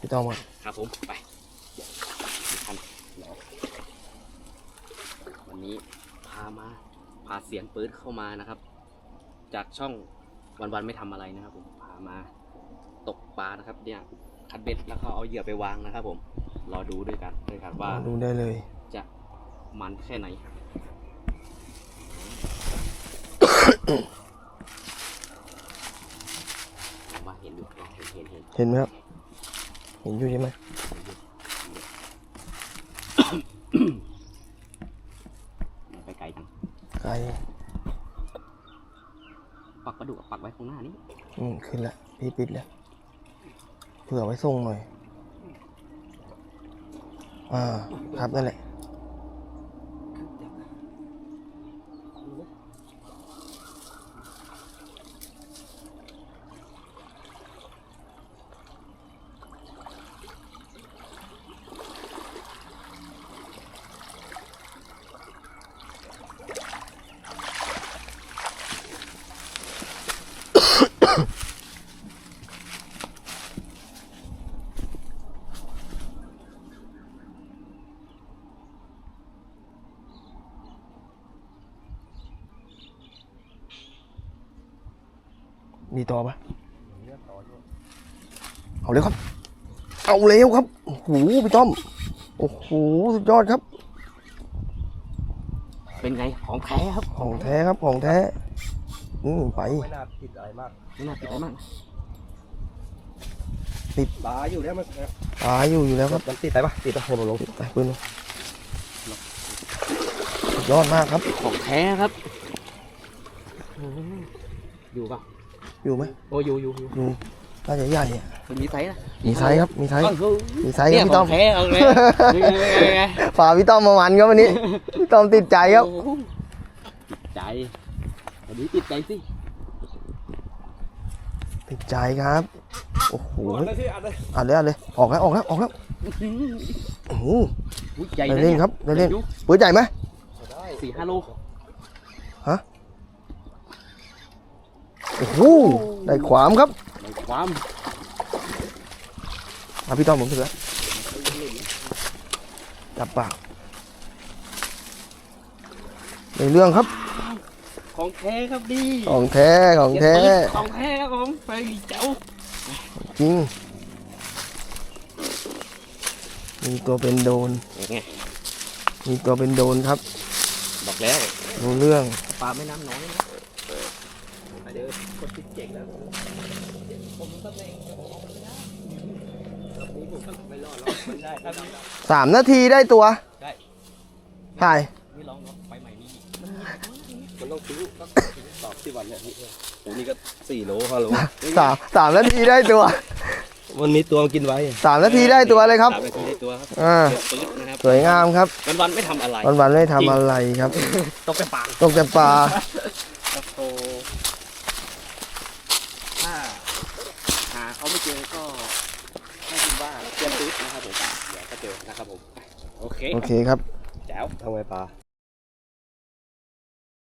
พี่ต้อมครับครับผมไปทันเดี๋ยววันนี้พามาพาเสียงปืนเข้ามานะครับ จากช่องวันวันๆไม่ทำอะไรนะครับ ผมพามาตกปลานะครับ เนี่ยคัดเบ็ดแล้วก็เอาเหยื่อไปวางนะครับ ผมรอดูด้วยกันด้วยกันว่าดูได้เลย จะมันแค่ไหนผมว่าเห็นอยู่เห็นเห็นเห็นเห็นไหมครับ เห็นอยู่ใช่ไหมไปไกลจังไกลปักปลาดุกปักไว้ข้างหน้านี้อืมขึ้นละพี่ปิดแล้วเผื่อไว้ส่งหน่อยอ่าครับนั่นแหละ มีต่อปะเอาเร็วครับ เอาเร็วครับโอ้โหพี่ต้อม โอ้โหสุดยอดครับ เป็นไงของแท้ครับของแท้ครับของแท้ อืมไป ไม่น่าติดอะไรมากไม่น่าติดอะไรมากตาอยู่แล้วมันตายอยู่อยู่แล้วครับมันติดไปปะติดปะให้ผมลงไปปืนลงสุดยอดมากครับ ของแท้ครับ อยู่ป่ะ อยู่ไหมโอ้อยู่อยู่อยู่อยู่น่าจะใหญ่อะมันมีไซส์นะมีไซส์ครับ มีไซส์อ้าวเฮ้ยมีไซส์คเนี่รับยพี่ขต้ออมงแท้เอาไงนี่ไงนี่ไงนี่ไงฝากพี่ต้อมมามันครับวันนี้ พี่ต้อมติดใจครับโอ้โหติดใจวันนี้ติดใจสิติดใจครับ โอ้โหอันที่อันเลยอ่านเลยอ่านเลย ออกแล้วออกแล้วออกแล้วโอ้โหอุ๊ยใหญ่ได้นะเล่นเนี่ยครับได้เล่นอายุปืนใหญ่ไหมสี่ห้าโล โอ้โหได้ขวามครับในความมาพี่ต้อมผมถือแล้วจับปากในเรื่องครับ ของแท้ครับดีของแท้ของแท้ของแท้ครับผมไปเจ้าจริงมีตัวเป็นโดนอย่างไงมีตัวเป็นโดนครับ บอกแล้วรู้เรื่องปลาไม่น้ำน้อยนะ ไปเด้อคนติดเก่งแล้วผมก็เองผมก็ไม่รอดหรอกมันได้ถ้าสามนาทีได้ตัว ได้ใช่ไม่ลองเนาะไปใหม่นี่มันต้องซื้อต้องตอบที่วันเนี่ยพี่โอ้นี่ก็สี่โลห้าโลสามสามนาทีได้ตัว มันมีตัวกินไว้สามนาทีได้ตัวเลยครับสามนาทีได้ตัวครับอ่าเดี๋ยวปื๊ดนะครับสวยงามครับ วันวันๆไม่ทำอะไร วันวันๆไม่ทำอะไรครับต้องไปปางตกแต่ปลา โอ้โหถ้าหาเขาไม่เจอก็ให้คิดว่าเตรียมปื๊ดนะ ครับผมเดี๋ยวก็เจอนะครับผม โอเคโอเคครับ แจ๋วทำไงปลา